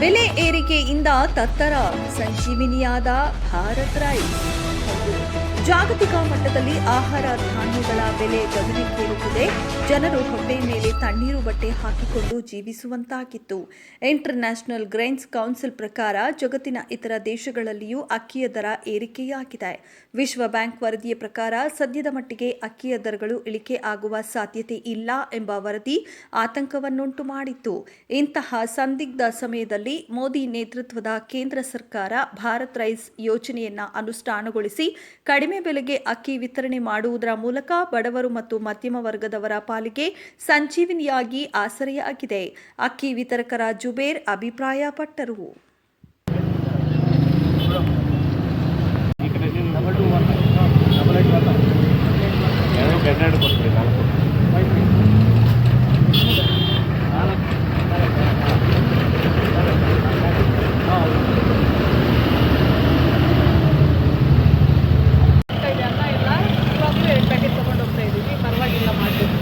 ಬೆಲೆ ಏರಿಕೆಯಿಂದ ತತ್ತರ ಸಂಜೀವಿನಿಯಾದ ಭಾರತ್ ರೈಸ್ ಜಾಗತಿಕ ಮಟ್ಟದಲ್ಲಿ ಆಹಾರ ಧಾನ್ಯಗಳ ಬೆಲೆ ಗಗನಕ್ಕೇರುತ್ತಿದೆ ಜನರು ಹೊಟ್ಟೆ ಮೇಲೆ ತಣ್ಣೀರು ಬಟ್ಟೆ ಹಾಕಿಕೊಂಡು ಜೀವಿಸುವಂತಾಗಿತ್ತು. ಇಂಟರ್ನ್ಯಾಷನಲ್ ಗ್ರೈನ್ಸ್ ಕೌನ್ಸಿಲ್ ಪ್ರಕಾರ ಜಗತ್ತಿನ ಇತರ ದೇಶಗಳಲ್ಲಿಯೂ ಅಕ್ಕಿಯ ದರ ಏರಿಕೆಯಾಗಿದೆ. ವಿಶ್ವ ಬ್ಯಾಂಕ್ ವರದಿಯ ಪ್ರಕಾರ ಸದ್ಯದ ಮಟ್ಟಿಗೆ ಅಕ್ಕಿಯ ದರಗಳು ಇಳಿಕೆ ಆಗುವ ಸಾಧ್ಯತೆ ಇಲ್ಲ ಎಂಬ ವರದಿ ಆತಂಕವನ್ನುಂಟು ಮಾಡಿತ್ತು. ಇಂತಹ ಸಂದಿಗ್ಧ ಸಮಯದಲ್ಲಿ ಮೋದಿ ನೇತೃತ್ವದ ಕೇಂದ್ರ ಸರ್ಕಾರ ಭಾರತ್ ರೈಸ್ ಯೋಜನೆಯನ್ನ ಅನುಷ್ಠಾನಗೊಳಿಸಿ ಕಡಿಮೆ ಬೆಲೆಗೆ ಅಕ್ಕಿ ವಿತರಣೆ ಮಾಡುವುದರ ಮೂಲಕ ಬಡವರು ಮತ್ತು ಮಧ್ಯಮ ವರ್ಗದವರ ಪಾಲಿಗೆ ಸಂಜೀವಿನಿಯಾಗಿ ಆಸರೆಯಾಗಿದೆ. ಅಕ್ಕಿ ವಿತರಕರ ಜುಬೇರ್ ಅಭಿಪ್ರಾಯಪಟ್ಟರು ಎರಡೆರಡು ಕೊಡ್ತೀವಿ ನಾಲ್ಕು ಇದೆ ಅಲ್ಲ ಎಲ್ಲ ಇವಾಗಲೂ ಎರಡು ಪ್ಯಾಕೆಟ್ ತೊಗೊಂಡು ಹೋಗ್ತಾ ಇದ್ದೀವಿ ಪರವಾಗಿಲ್ಲ ಮಾಡಬೇಕು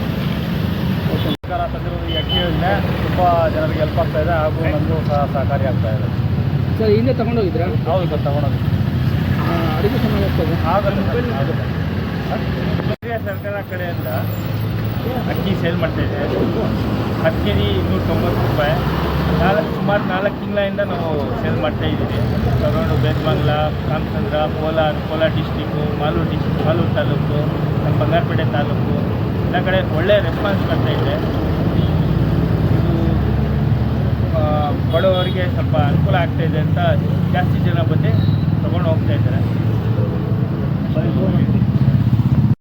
ಸರ್ಕಾರ ತಂದಿರೋದು ಈ ಅಕ್ಕಿ ಯೋಜನೆ ತುಂಬ ಜನರಿಗೆ ಹೆಲ್ಪ್ ಆಗ್ತಾ ಇದೆ ಹಾಗೂ ನಮಗೂ ಸಹ ಸಹಕಾರಿ ಆಗ್ತಾ ಇದೆ. ಸರ್ ಹಿಂದೆ ತಗೊಂಡೋಗಿದ್ರಾ ಹೌದು ಸರ್ ತಗೊಂಡೋಗಿ ಅಡುಗೆ ಚೆನ್ನಾಗಿ ಸರ್ ಕೇಂದ್ರೀಯ ಸರ್ಕಾರ ಕಡೆಯಿಂದ ಅಕ್ಕಿ ಸೇಲ್ ಮಾಡ್ತಾ ಇದೆ. ಹತ್ತು ಕೆ ಜಿ ಇನ್ನೂರ ತೊಂಬತ್ತು ರೂಪಾಯಿ. ನಾಲ್ಕು ಸುಮಾರು ನಾಲ್ಕು ತಿಂಗಳಿಂದ ನಾವು ಸೇಲ್ ಮಾಡ್ತಾ ಇದ್ದೀವಿ. ತಗೊಂಡು ಬೇತ್ಮಂಗ್ಲ ರಾಮಚಂದ್ರ ಕೋಲಾರ ಕೋಲಾರ ಡಿಸ್ಟಿಕ್ಕು ಮಾಲೂರು ಡಿಸ್ಟಿಕ್ ಮಾಲೂರು ತಾಲೂಕು ನಮ್ಮ ಬಂಗಾರಪೇಟೆ ತಾಲೂಕು. ಎಲ್ಲ ಕಡೆ ಒಳ್ಳೆಯ ರೆಸ್ಪಾನ್ಸ್ ಬರ್ತಾ ಇದು. ಜನರಿಗೆ ಸ್ವಲ್ಪ ಅನುಕೂಲ ಆಗ್ತಾಯಿದೆ ಇದೆ ಅಂತ ಜಾಸ್ತಿ ಜನ ಬಂದು ತೊಗೊಂಡು ಹೋಗ್ತಾ ಇದ್ದಾರೆ.